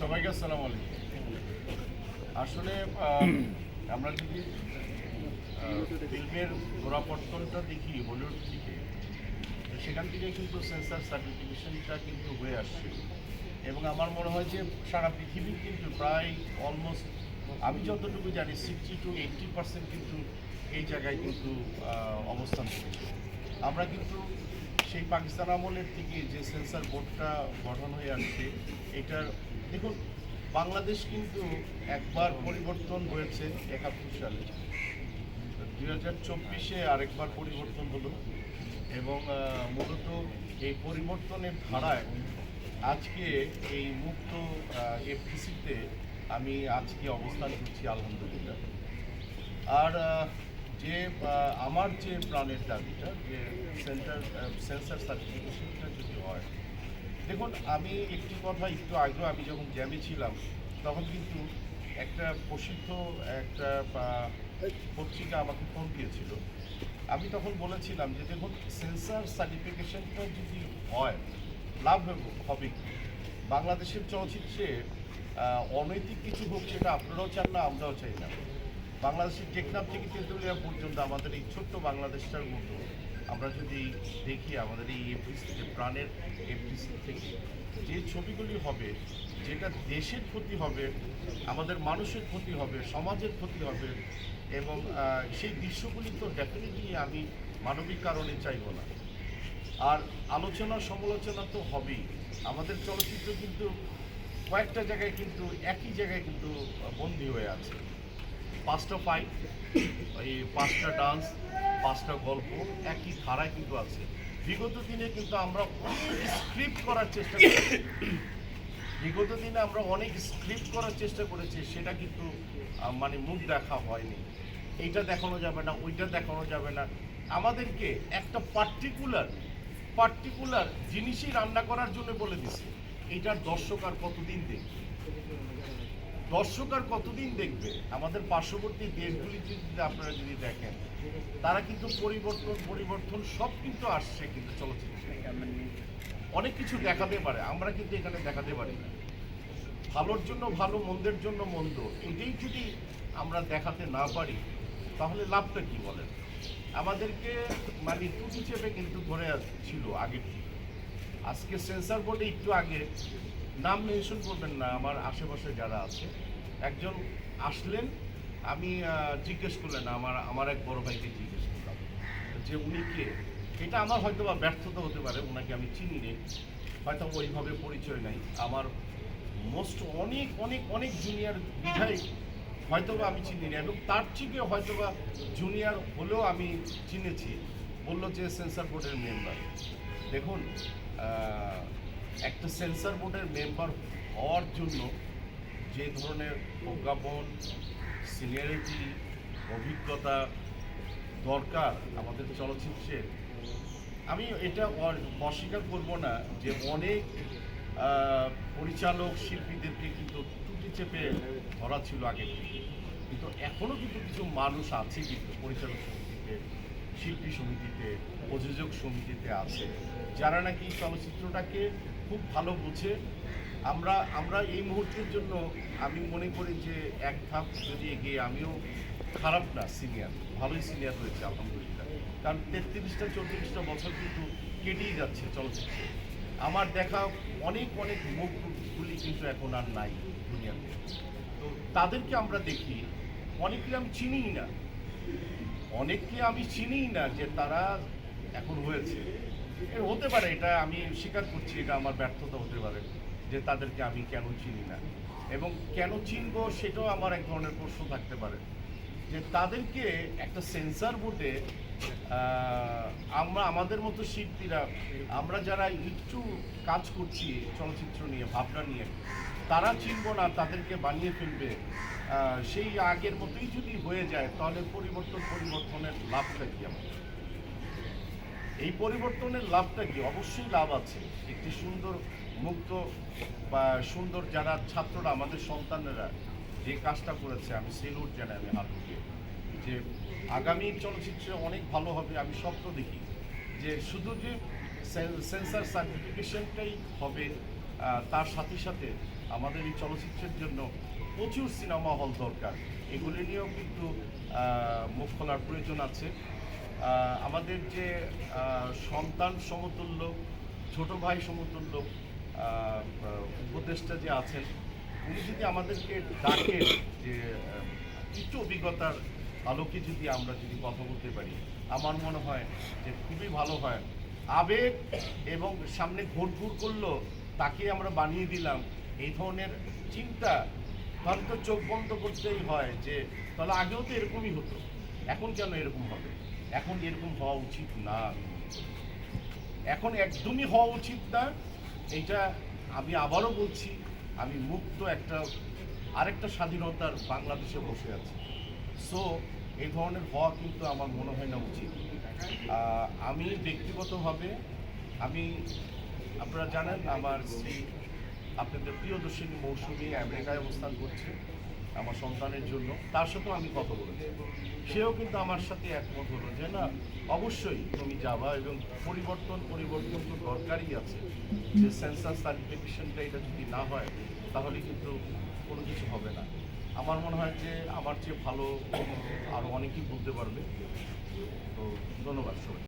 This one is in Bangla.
সবাইকে আসসালামু আলাইকুম। আসলে আমরা যদি ফিল্মের গোড়াপত্তনটা দেখি, হলিউড থেকে, তো সেখান থেকে কিন্তু সেন্সার সার্টিফিকেশনটা কিন্তু হয়ে আসছে। এবং আমার মনে হয় যে সারা পৃথিবী কিন্তু প্রায় অলমোস্ট আমি যতটুকু জানি সিক্সটি টু এইট্টি পার্সেন্ট কিন্তু এই জায়গায় কিন্তু অবস্থান করছে। আমরা কিন্তু সেই পাকিস্তান আমলের থেকে যে সেন্সার বোর্ডটা গঠন হয়ে আসছে, এটার দেখুন, বাংলাদেশ কিন্তু একবার পরিবর্তন হয়েছে একাত্তর সালে। দুই হাজার চব্বিশে আরেকবার পরিবর্তন হলো এবং মূলত এই পরিবর্তনের ধারায় আজকে এই মুক্ত এফটিসিতে আমি আজকে অবস্থান করছি, আলহামদুলিল্লাহ। আর যে আমার যে প্রাণের দাবিটা, যে সেন্টার সেন্সার সার্টিফিকেশনটা যদি হয়, দেখুন, আমি একটি কথা একটু আগেও আমি যখন জ্যামে ছিলাম, তখন কিন্তু একটা প্রসিদ্ধ একটা পত্রিকা আমাকে ফোন দিয়েছিল। আমি তখন বলেছিলাম যে, দেখুন, সেন্সার সার্টিফিকেশনটা যদি হয়, লাভ হবে- কি? বাংলাদেশের চলচ্চিত্রে অনৈতিক কিছু হোক, সেটা আপনারাও চান না, আমরাও চাই না। বাংলাদেশের টেকনাফ থেকে তেঁতুলিয়া পর্যন্ত আমাদের এই ছোট্ট বাংলাদেশটার মতো আমরা যদি দেখি, আমাদের এই এফডিসি যে প্রাণের এফডিসি থেকে, যে ছবিগুলি হবে, যেটা দেশের ক্ষতি হবে, আমাদের মানুষের ক্ষতি হবে, সমাজের ক্ষতি হবে, এবং সেই দৃশ্যগুলি তো ডেফিনেটলি আমি মানবিক কারণে চাইব না। আর আলোচনা সমালোচনা তো হবেই। আমাদের চলচ্চিত্র কিন্তু কয়েকটা জায়গায় কিন্তু, একই জায়গায় কিন্তু বন্দী হয়ে আছে। পাঁচটা ফাইট এই পাঁচটা ডান্স পাঁচটা গল্প, একই ধারায় কিন্তু আছে। বিগত দিনে কিন্তু আমরা স্ক্রিপ্ট করার চেষ্টা করেছি। বিগত দিনে আমরা অনেক স্ক্রিপ্ট করার চেষ্টা করেছি, সেটা কিন্তু মানে মুখ দেখা হয়নি। এইটা দেখানো যাবে না, ওইটা দেখানো যাবে না। আমাদেরকে একটা পার্টিকুলার পার্টিকুলার জিনিসই রান্না করার জন্য বলে দিছে। এইটার দর্শক আর কতদিন দেখবে? দর্শক আর কতদিন দেখবে? আমাদের পার্শ্ববর্তী দেশগুলিতে যদি আপনারা যদি দেখেন, তারা কিন্তু পরিবর্তন পরিবর্তন সব কিন্তু আসছে কিন্তু চলচ্চিত্রে অনেক কিছু দেখাতে পারে, আমরা কিন্তু এখানে দেখাতে পারি না। ভালোর জন্য ভালো, মন্দের জন্য মন্দ, এটাই যদি আমরা দেখাতে না পারি, তাহলে লাভটা কি বলেন? আমাদেরকে মানে টুটি চেপে কিন্তু ধরে ছিল থেকে আজকে সেন্সার বোর্ডে একটু আগে, নাম মেনশন করবেন না, আমার আশেপাশে যারা আছে। একজন আসলেন, আমি জিজ্ঞেস করলেন, আমার আমার এক বড় ভাইকে জিজ্ঞেস করলাম। যে উনি কে? এটা আমার হয়তো বা ব্যর্থতা হতে পারে ওনাকে আমি চিনি নেই হয়তো ওইভাবে পরিচয় নাই। আমার মোস্ট অনেক অনেক অনেক জুনিয়র বিধায় হয়তো বা আমি চিনি না, এবং তার থেকে হয়তো বা জুনিয়র হলেও আমি চিনেছি। বলল যে সেন্সার বোর্ডের মেম্বার দেখুন একটা সেন্সার বোর্ডের মেম্বার হওয়ার জন্য যে ধরনের প্রজ্ঞাপন সিনিয়রিটি অভিজ্ঞতা দরকার আমাদের চলচ্চিত্রে, আমি এটা অস্বীকার করব না যে অনেক পরিচালক শিল্পীদেরকে কিন্তু টুটি চেপে ধরা ছিল আগে কিন্তু এখনও কিন্তু কিছু মানুষ আছে কিন্তু পরিচালক সমিতিতে, শিল্পী সমিতিতে, প্রযোজক সমিতিতে আছে, যারা নাকি চলচ্চিত্রটাকে খুব ভালো বুঝে আমরা আমরা এই মুহূর্তের জন্য আমি মনে করি যে এক ধাপ যদি এগিয়ে আমিও খারাপ না সিনিয়র ভালোই সিনিয়র হয়েছে, আলহামদুলিল্লাহ। কারণ তেত্রিশটা, চৌত্রিশটা বছর কিন্তু কেটেই যাচ্ছে চলচ্চিত্রে। আমার দেখা অনেক অনেক মুখগুলি কিন্তু এখন আর নাই দুনিয়াতে। তো তাদেরকে আমরা দেখি অনেকে আমি চিনিই না। অনেককে আমি চিনিই না যে তারা এখন হয়েছে। হতে পারে, এটা আমি স্বীকার করছি, এটা আমার ব্যর্থতা হতে পারে। যে তাদেরকে আমি কেন চিনি না। এবং কেন চিনবো সেটাও আমার এক ধরনের প্রশ্ন থাকতে পারে। যে তাদেরকে একটা সেন্সার বোর্ডে আমরা আমাদের মতো শিল্পীরা, আমরা যারা একটু কাজ করছি চলচ্চিত্র নিয়ে, ভাবনা নিয়ে, তারা চিনব না, তাদেরকে বানিয়ে ফেলবে। সেই আগের মতোই যদি হয়ে যায়, তাহলে পরিবর্তন, পরিবর্তনের লাভটা কি আমাদের? এই পরিবর্তনের লাভটা কি? অবশ্যই লাভ আছে। একটি সুন্দর মুক্ত বা সুন্দর যারা ছাত্ররা, আমাদের সন্তানেরা যে কাজটা করেছে, আমি সেলুট জানাই, আমি হাত উঠিয়ে। যে আগামী চলচ্চিত্রে অনেক ভালো হবে, আমি স্বপ্ন দেখি যে শুধু যে সেন্সার সার্টিফিকেশনটাই হবে তার সাথে সাথে আমাদের এই চলচ্চিত্রের জন্য প্রচুর সিনেমা হল দরকার। এগুলি নিয়েও কিন্তু মুখ খোলার প্রয়োজন আছে। আমাদের যে সন্তান সমতুল্য, ছোট ভাই সমতুল্য উপদেষ্টা যে আছেন, উনি যদি আমাদেরকে ডাকেন যে কিছু অভিজ্ঞতার আলোকে যদি আমরা যদি কথা বলতে পারি, আমার মনে হয় যে খুবই ভালো হয়। আবেগ এবং সামনে ঘোর ঘুর করল, তাকে আমরা বানিয়ে দিলাম। এই ধরনের চিন্তা তাহলে তো চোখ বন্ধ করতেই হয় যে, তাহলে আগেও তো এরকমই হতো, এখন কেন এরকম হবে? এখন এরকম হওয়া উচিত না। এখন একদমই হওয়া উচিত না। এটা আমি আবারও বলছি, আমি মুক্ত একটা, আরেকটা স্বাধীনতার বাংলাদেশে বসে আছি। সো এই ধরনের হওয়া কিন্তু আমার মনে হয় না উচিত। আমি ব্যক্তিগতভাবে, আমি, আপনারা জানেন, আমার স্ত্রী, আপনাদের প্রিয়দর্শিনী মৌসুমী আমেরিকায় অবস্থান করছে। আমার সন্তানের জন্য, তার সাথেও আমি কথা বলেছি। সেও কিন্তু আমার সাথে একমত হলো যে, না, অবশ্যই তুমি যাবা এবং পরিবর্তন পরিবর্তন তো দরকারই আছে। যে সেন্সাস সার্টিফিকেশনটা এটা যদি না হয়, তাহলে কিন্তু কোনো কিছু হবে না। আমার মনে হয় যে, আমার চেয়ে ভালো আরও অনেকেই বলতে পারবে। তো ধন্যবাদ সবাই